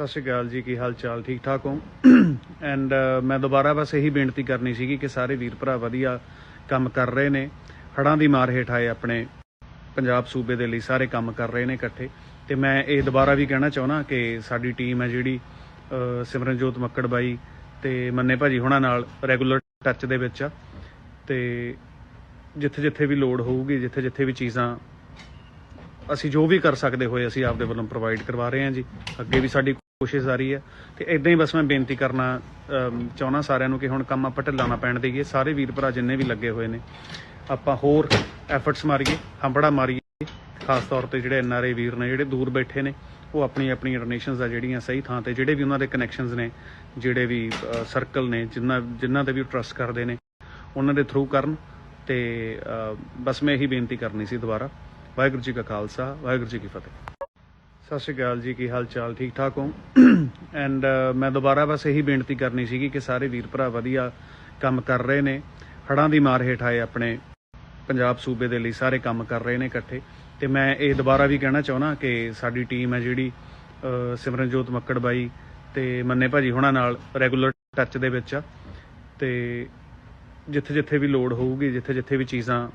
ਸਤਿ ਸ਼੍ਰੀ ਅਕਾਲ ਜੀ, ਕੀ ਹਾਲ ਚਾਲ? ਠੀਕ ਠਾਕ ਹੋ? ਐਂਡ ਮੈਂ ਦੁਬਾਰਾ ਬਸ ਇਹੀ ਬੇਨਤੀ ਕਰਨੀ ਸੀਗੀ ਕਿ ਸਾਰੇ ਵੀਰ ਭਰਾ ਵਧੀਆ ਕੰਮ ਕਰ ਰਹੇ ਨੇ। ਹੜਾਂ ਦੀ ਮਾਰ ਹੇਠ ਆਏ ਆਪਣੇ ਪੰਜਾਬ ਸੂਬੇ ਦੇ ਲਈ ਸਾਰੇ ਕੰਮ ਕਰ ਰਹੇ ਨੇ ਇਕੱਠੇ। ਤੇ ਮੈਂ ਇਹ ਦੁਬਾਰਾ ਵੀ ਕਹਿਣਾ ਚਾਹੁੰਦਾ ਕਿ ਸਾਡੀ ਟੀਮ ਹੈ ਜਿਹੜੀ ਸਿਮਰਨਜੋਤ ਮੱਕੜ ਬਾਈ ਤੇ ਮੰਨੇ ਭਾਜੀ ਹੁਣਾਂ ਨਾਲ ਰੈਗੂਲਰ ਟੱਚ ਦੇ ਵਿੱਚ ਆ। ਤੇ ਜਿੱਥੇ ਜਿੱਥੇ ਵੀ ਲੋੜ ਹੋਊਗੀ ਜਿੱਥੇ ਜਿੱਥੇ ਵੀ ਚੀਜ਼ਾਂ ਅਸੀਂ ਜੋ ਵੀ ਕਰ ਸਕਦੇ ਹੋਏ ਅਸੀਂ ਆਪਦੇ ਵੱਲੋਂ ਪ੍ਰੋਵਾਈਡ ਕਰਵਾ ਰਹੇ ਹਾਂ ਜੀ। ਅੱਗੇ ਵੀ ਸਾਡੀ ਕੋਸ਼ਿਸ਼ ਜਾਰੀ ਹੈ ਤੇ ਇਦਾਂ ਹੀ ਬਸ ਮੈਂ ਬੇਨਤੀ ਕਰਨਾ ਅਮ, ਚਾਹੁੰਦਾ ਸਾਰਿਆਂ ਨੂੰ ਕਿ ਹੁਣ ਕੰਮ ਆਪਾਂ ਢਿੱਲਾ ਨਾ ਪੈਣ ਦੇਈਏ। ਸਾਰੇ ਵੀਰ ਭਰਾ ਜਿੰਨੇ ਵੀ ਲੱਗੇ ਹੋਏ ਨੇ ਆਪਾਂ ਹੋਰ ਐਫਰਟਸ ਮਾਰੀਏ ਹੰਬੜਾ ਮਾਰੀਏ। ਖਾਸ ਤੌਰ ਤੇ ਜਿਹੜੇ ਐਨਆਰਆਈ ਵੀਰ ਨੇ ਜਿਹੜੇ ਦੂਰ ਬੈਠੇ ਨੇ ਉਹ ਆਪਣੀ ਆਪਣੀ ਡੋਨੇਸ਼ਨਸ ਆ ਜਿਹੜੀਆਂ ਸਹੀ ਥਾਂ ਤੇ ਜਿਹੜੇ ਵੀ ਉਹਨਾਂ ਦੇ ਕਨੈਕਸ਼ਨਸ ਨੇ ਜਿਹੜੇ ਵੀ ਸਰਕਲ ਨੇ ਜਿਨ੍ਹਾਂ ਜਿਨ੍ਹਾਂ ਤੇ ਵੀ ਟਰਸਟ ਕਰਦੇ ਨੇ ਉਹਨਾਂ ਦੇ ਥਰੂ ਕਰਨ ਤੇ ਬਸ ਮੈਂ ਇਹੀ ਬੇਨਤੀ ਕਰਨੀ ਸੀ ਦੁਬਾਰਾ। ਵਾਹਿਗੁਰੂ ਜੀ ਕਾ ਖਾਲਸਾ ਵਾਹਿਗੁਰੂ ਜੀ ਕੀ ਫਤਿਹ। ਸਤਿ ਸ਼੍ਰੀ ਅਕਾਲ ਜੀ, ਕੀ ਹਾਲ ਚਾਲ? ਠੀਕ ਠਾਕ ਹੋ? ਐਂਡ ਮੈਂ ਦੁਬਾਰਾ ਬਸ ਇਹੀ ਬੇਨਤੀ ਕਰਨੀ ਸੀਗੀ ਕਿ ਸਾਰੇ ਵੀਰ ਭਰਾ ਵਧੀਆ ਕੰਮ ਕਰ ਰਹੇ ਨੇ। ਹੜਾਂ ਦੀ ਮਾਰ ਹੇਠ ਆਏ ਆਪਣੇ ਪੰਜਾਬ ਸੂਬੇ ਦੇ ਲਈ ਸਾਰੇ ਕੰਮ ਕਰ ਰਹੇ ਨੇ ਇਕੱਠੇ। ਤੇ ਮੈਂ ਇਹ ਦੁਬਾਰਾ ਵੀ ਕਹਿਣਾ ਚਾਹੁੰਦਾ ਕਿ ਸਾਡੀ ਟੀਮ ਹੈ ਜਿਹੜੀ ਸਿਮਰਨਜੋਤ ਮੱਕੜ ਬਾਈ ਤੇ ਮੰਨੇ ਭਾਜੀ ਹੁਣਾਂ ਨਾਲ ਰੈਗੂਲਰ ਟੱਚ ਦੇ ਵਿੱਚ ਆ। ਤੇ ਜਿੱਥੇ ਜਿੱਥੇ ਵੀ ਲੋੜ ਹੋਊਗੀ ਜਿੱਥੇ ਜਿੱਥੇ ਵੀ ਚੀਜ਼ਾਂ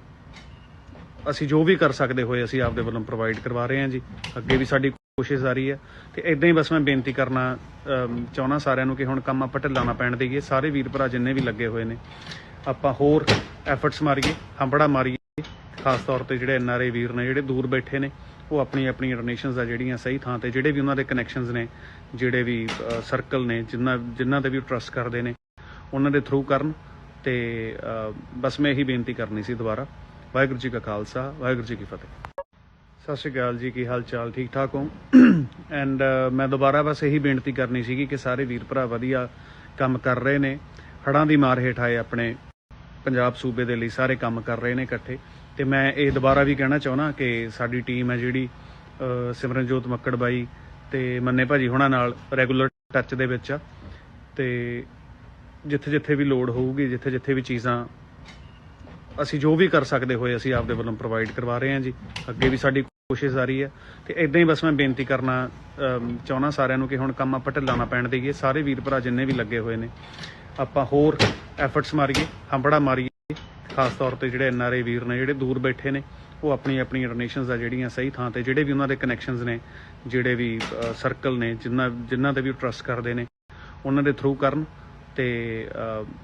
ਅਸੀਂ ਜੋ ਵੀ ਕਰ ਸਕਦੇ ਹੋਏ ਅਸੀਂ ਆਪਦੇ ਵੱਲੋਂ ਪ੍ਰੋਵਾਈਡ ਕਰਵਾ ਰਹੇ ਹਾਂ ਜੀ। ਅੱਗੇ ਵੀ ਸਾਡੀ ਕੋਸ਼ਿਸ਼ ਜਾਰੀ ਹੈ ਤੇ ਇਦਾਂ ਹੀ ਬਸ ਮੈਂ ਬੇਨਤੀ ਕਰਨਾ ਅਮ, ਚਾਹੁੰਦਾ ਸਾਰਿਆਂ ਨੂੰ ਕਿ ਹੁਣ ਕੰਮ ਆਪਾਂ ਢਿੱਲਾ ਨਾ ਪੈਣ ਦੇਈਏ। ਸਾਰੇ ਵੀਰ ਭਰਾ ਜਿੰਨੇ ਵੀ ਲੱਗੇ ਹੋਏ ਨੇ ਆਪਾਂ ਹੋਰ ਐਫਰਟਸ ਮਾਰੀਏ ਹੰਬੜਾ ਮਾਰੀਏ ਖਾਸ ਤੌਰ ਤੇ ਜਿਹੜੇ ਐਨਆਰਆਈ ਵੀਰ ਨੇ ਜਿਹੜੇ ਦੂਰ ਬੈਠੇ ਨੇ ਉਹ ਆਪਣੀ ਆਪਣੀ ਡੋਨੇਸ਼ਨਸ ਆ ਜਿਹੜੀਆਂ ਸਹੀ ਥਾਂ ਤੇ ਜਿਹੜੇ ਵੀ ਉਹਨਾਂ ਦੇ ਕਨੈਕਸ਼ਨਸ ਨੇ ਜਿਹੜੇ ਵੀ ਸਰਕਲ ਨੇ ਜਿਨ੍ਹਾਂ ਜਿਨ੍ਹਾਂ ਤੇ ਵੀ ਟਰਸਟ ਕਰਦੇ ਨੇ ਉਹਨਾਂ ਦੇ ਥਰੂ ਕਰਨ ਤੇ ਬਸ ਮੈਂ ਇਹੀ ਬੇਨਤੀ ਕਰਨੀ ਸੀ ਦੁਬਾਰਾ। ਵਾਹਿਗੁਰੂ ਜੀ ਕਾ ਖਾਲਸਾ ਵਾਹਿਗੁਰੂ ਜੀ ਕੀ ਫਤਿਹ। ਸਤਿ ਸ਼੍ਰੀ ਅਕਾਲ ਜੀ, ਕੀ ਹਾਲ ਚਾਲ? ਠੀਕ ਠਾਕ ਹੋ? ਐਂਡ ਮੈਂ ਦੁਬਾਰਾ ਬਸ ਇਹੀ ਬੇਨਤੀ ਕਰਨੀ ਸੀਗੀ ਕਿ ਸਾਰੇ ਵੀਰ ਭਰਾ ਵਧੀਆ ਕੰਮ ਕਰ ਰਹੇ ਨੇ। ਹੜਾਂ ਦੀ ਮਾਰ ਹੇਠ ਆਏ ਆਪਣੇ ਪੰਜਾਬ ਸੂਬੇ ਦੇ ਲਈ ਸਾਰੇ ਕੰਮ ਕਰ ਰਹੇ ਨੇ ਇਕੱਠੇ। ਤੇ ਮੈਂ ਇਹ ਦੁਬਾਰਾ ਵੀ ਕਹਿਣਾ ਚਾਹੁੰਦਾ ਕਿ ਸਾਡੀ ਟੀਮ ਹੈ ਜਿਹੜੀ ਸਿਮਰਨਜੋਤ ਮੱਕੜ ਬਾਈ ਤੇ ਮੰਨੇ ਭਾਜੀ ਹੁਣਾਂ ਨਾਲ ਰੈਗੂਲਰ ਟੱਚ ਦੇ ਵਿੱਚ ਆ। ਤੇ ਜਿੱਥੇ ਜਿੱਥੇ ਵੀ ਲੋੜ ਹੋਊਗੀ ਜਿੱਥੇ ਜਿੱਥੇ ਵੀ ਚੀਜ਼ਾਂ ਅਸੀਂ ਜੋ ਵੀ ਕਰ ਸਕਦੇ ਹੋਏ ਅਸੀਂ ਆਪਦੇ ਵੱਲੋਂ ਪ੍ਰੋਵਾਈਡ ਕਰਵਾ ਰਹੇ ਹਾਂ ਜੀ। ਅੱਗੇ ਵੀ ਸਾਡੀ ਕੋਸ਼ਿਸ਼ ਜਾਰੀ ਹੈ ਤੇ ਇਦਾਂ ਹੀ ਬਸ ਮੈਂ ਬੇਨਤੀ ਕਰਨਾ ਅਮ, ਚਾਹੁੰਦਾ ਸਾਰਿਆਂ ਨੂੰ ਕਿ ਹੁਣ ਕੰਮ ਆਪਾਂ ਢਿੱਲਾ ਨਾ ਪੈਣ ਦੇਈਏ। ਸਾਰੇ ਵੀਰ ਭਰਾ ਜਿੰਨੇ ਵੀ ਲੱਗੇ ਹੋਏ ਨੇ ਆਪਾਂ ਹੋਰ ਐਫਰਟਸ ਮਾਰੀਏ ਹੰਬੜਾ ਮਾਰੀਏ। ਖਾਸ ਤੌਰ ਤੇ ਜਿਹੜੇ ਐਨਆਰਆਈ ਵੀਰ ਨੇ ਜਿਹੜੇ ਦੂਰ ਬੈਠੇ ਨੇ ਉਹ ਆਪਣੀ ਆਪਣੀ ਡੋਨੇਸ਼ਨਸ ਆ ਜਿਹੜੀਆਂ ਸਹੀ ਥਾਂ ਤੇ ਜਿਹੜੇ ਵੀ ਉਹਨਾਂ ਦੇ ਕਨੈਕਸ਼ਨਸ ਨੇ ਜਿਹੜੇ ਵੀ ਸਰਕਲ ਨੇ ਜਿਨ੍ਹਾਂ ਜਿਨ੍ਹਾਂ ਤੇ ਵੀ ਟਰਸਟ ਕਰਦੇ ਨੇ ਉਹਨਾਂ ਦੇ ਥਰੂ ਕਰਨ ਤੇ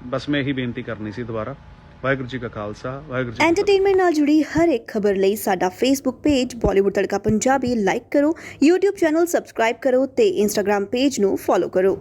ਬਸ ਮੈਂ ਇਹੀ ਬੇਨਤੀ ਕਰਨੀ ਸੀ ਦੁਬਾਰਾ। ਵਾਹਿਗੁਰੂ ਜੀ ਕਾ ਖਾਲਸਾ, ਵਾਹਿਗੁਰੂ ਜੀ ਕੀ ਫਤਿਹ। ਐਂਟਰਟੇਨਮੈਂਟ ਨਾਲ ਜੁੜੀ ਹਰ ਇੱਕ ਖਬਰ ਲਈ ਸਾਡਾ Facebook page Bollywood Tadka Punjabi like ਕਰੋ, YouTube ਚੈਨਲ ਸਬਸਕ੍ਰਾਈਬ ਕਰੋ ਤੇ Instagram ਪੇਜ ਨੂੰ ਫੋਲੋ ਕਰੋ।